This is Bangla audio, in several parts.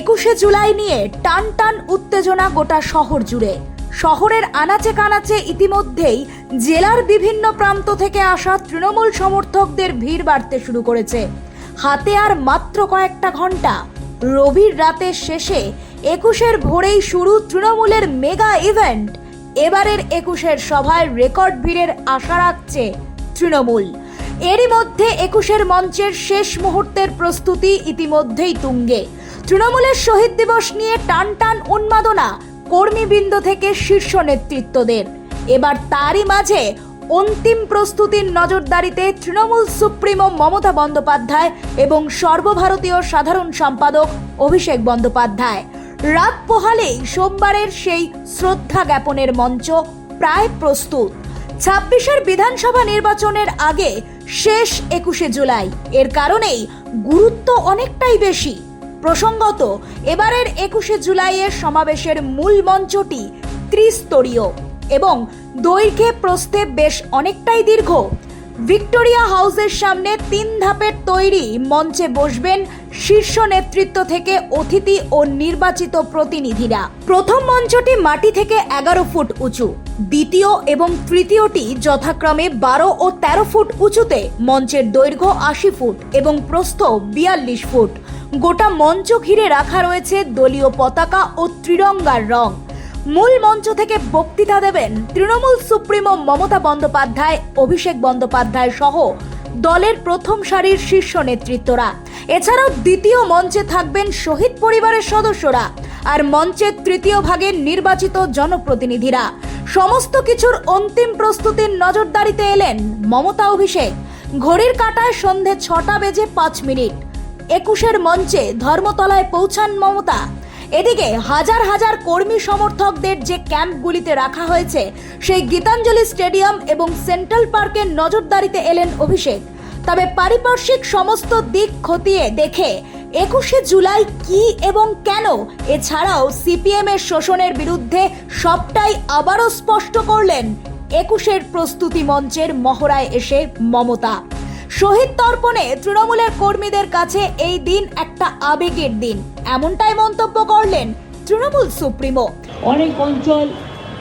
একুশে জুলাই নিয়ে টান টান উত্তেজনা গোটা শহর জুড়ে। শহরের আনাচে কানাচে ইতিমধ্যেই জেলার বিভিন্ন প্রান্ত থেকে আসা তৃণমূল সমর্থকদের ভিড় বাড়তে শুরু করেছে। হাতে আর মাত্র কয়েকটা ঘণ্টা রবির রাতের শেষে একুশের ভোরেই শুরু তৃণমূলের মেগা ইভেন্ট। এবারের একুশের সভায় রেকর্ড ভিড়ের আশা রাখছে তৃণমূল। এরই মধ্যে একুশের মঞ্চের শেষ মুহূর্তের প্রস্তুতি ইতিমধ্যেই তুঙ্গে। তৃণমূলের শহীদ দিবস নিয়ে টান টান উন্মাদনা কর্মীবৃন্দ থেকে শীর্ষ নেতৃত্বদের। এবার তারই মাঝে অন্তিম প্রস্তুতির নজরদারিতে তৃণমূল সুপ্রিমো মমতা বন্দ্যোপাধ্যায় এবং সর্বভারতীয় সাধারণ সম্পাদক অভিষেক বন্দ্যোপাধ্যায়। রাত পোহালেই সোমবারের সেই শ্রদ্ধা জ্ঞাপনের মঞ্চ প্রায় প্রস্তুত। ছাব্বিশের বিধানসভা নির্বাচনের আগে শেষ একুশে জুলাই। এর কারণেই গুরুত্ব অনেকটাই বেশি। প্রসঙ্গত এবারের একুশে জুলাইয়ের সমাবেশের মূল মঞ্চটি ত্রিস্তরীয় এবং দৈর্ঘ্যে প্রস্থে বেশ অনেকটাই দীর্ঘ। ভিক্টোরিয়া হাউসের সামনে তিন ধাপের তৈরি মঞ্চে বসবেন শীর্ষ নেতৃত্ব থেকে অতিথি ও নির্বাচিত প্রতিনিধিরা। প্রথম মঞ্চটি মাটি থেকে এগারো ফুট উঁচু। দ্বিতীয় এবং তৃতীয়টি যথাক্রমে বারো ও তেরো ফুট উঁচুতে মঞ্চের দৈর্ঘ্য আশি ফুট এবং প্রস্থ বিয়াল্লিশ ফুট। গোটা মঞ্চ ঘিরে রাখা রয়েছে দলীয় পতাকা ও ত্রিরঙ্গার রং। মূল মঞ্চ থেকে বক্তৃতা দেবেন তৃণমূল সুপ্রিমো মমতা বন্দ্যোপাধ্যায়, অভিষেক বন্দ্যোপাধ্যায় সহ দলের প্রথম সারির শীর্ষ নেতৃত্বরা। এছাড়াও দ্বিতীয় মঞ্চে থাকবেন শহীদ পরিবারের সদস্যরা আর মঞ্চের তৃতীয় ভাগের নির্বাচিত জনপ্রতিনিধিরা। সমস্ত কিছুর অন্তিম প্রস্তুতির নজরদারিতে এলেন মমতা অভিষেক। ঘড়ির কাঁটায় সন্ধে ছটা বেজে পাঁচ মিনিট। একুশের মঞ্চে ধর্মতলায় পৌঁছান মমতা। এদিকে হাজার হাজার কর্মী সমর্থকদের যে ক্যাম্পগুলিতে রাখা হয়েছে, সেই গীতাঞ্জলি স্টেডিয়াম এবং সেন্ট্রাল পার্কের নজরদারিতে এলেন অভিষেক। তবে পারিপার্শ্বিক সমস্ত দিক খতিয়ে দেখে একুশে জুলাই কি এবং কেন? এছাড়াও সিপিএম এর শোষণের বিরুদ্ধে সবটাই আবারও স্পষ্ট করলেন একুশের প্রস্তুতি মঞ্চের মহড়ায় এসে মমতা। শহীদ তর্পণে তৃণমূলের কর্মীদের কাছে এই দিন একটা আবেগের দিন। এমনটাই মন্তব্য করলেন তৃণমূল সুপ্রিমো। অনেক অঞ্চল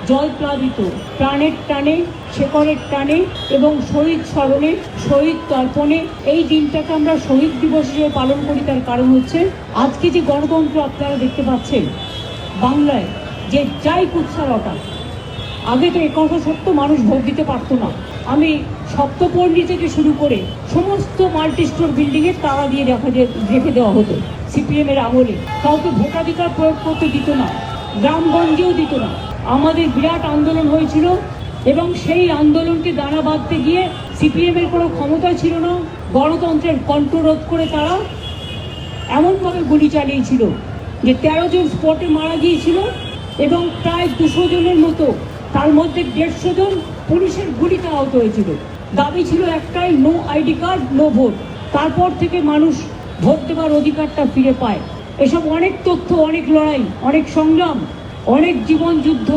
জল প্লাবিত, প্রাণের টানে, শেকড়ের টানে এবং শহীদ স্মরণে, শহীদ তর্পণে এই দিনটাকে আমরা শহীদ দিবস হিসেবে পালন করি, তার কারণ হচ্ছে আজকে যে গণতন্ত্র আপনারা দেখতে পাচ্ছেন, বাংলায় যে যাই কুৎসারটা আগে তো একথা সত্য মানুষ ভোট দিতে পারতো না। আমি সপ্তপল্লী থেকে শুরু করে সমস্ত মাল্টি স্টোর বিল্ডিংয়ে তারা দিয়ে রেখে দে- রেখে দেওয়া হতো সিপিএম এর আমলে। কাউকে ভোটাধিকার প্রয়োগ করতে দিত না, গ্রামগঞ্জেও দিত না। আমাদের বিরাট আন্দোলন হয়েছিল এবং সেই আন্দোলনকে দাঁড়া বাঁধতে গিয়ে সিপিএম এর কোনো ক্ষমতা ছিল না, গণতন্ত্রের কণ্ঠরোধ করে তারা এমনভাবে গুলি চালিয়েছিল যে তেরো জন স্পটে মারা গিয়েছিল এবং প্রায় দুশো জনের মতো তার মধ্যে দেড়শো জন পুলিশের গুলিতে আহত হয়েছিল। দাবি ছিল একটাই no ID card no vote তারপর থেকে মানুষ ভোট দেওয়ার অধিকারটা ফিরে পায়। এসব অনেক তথ্য, অনেক লড়াই, অনেক সংগ্রাম, অনেক জীবন যুদ্ধ,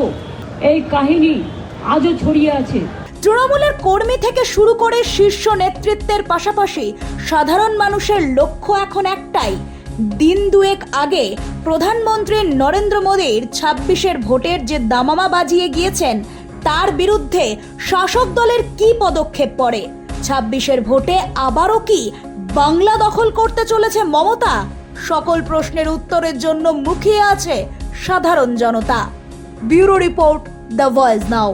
এই কাহিনী আজও ছড়িয়ে আছে। তৃণমূলের কর্মী থেকে শুরু করে শীর্ষ নেতৃত্বের পাশাপাশি সাধারণ মানুষের লক্ষ্য এখন একটাই দিন দুয়েক আগে প্রধানমন্ত্রী নরেন্দ্র মোদীর ছাব্বিশের ভোটের যে দামামা বাজিয়ে গিয়েছেন, তার বিরুদ্ধে শাসক দলের কি পদক্ষেপ পড়ে? ছাব্বিশের ভোটে আবারও কি বাংলা দখল করতে চলেছে মমতা? সকল প্রশ্নের উত্তরের জন্য মুখিয়ে আছে সাধারণ জনতা। Bureau report the voice now.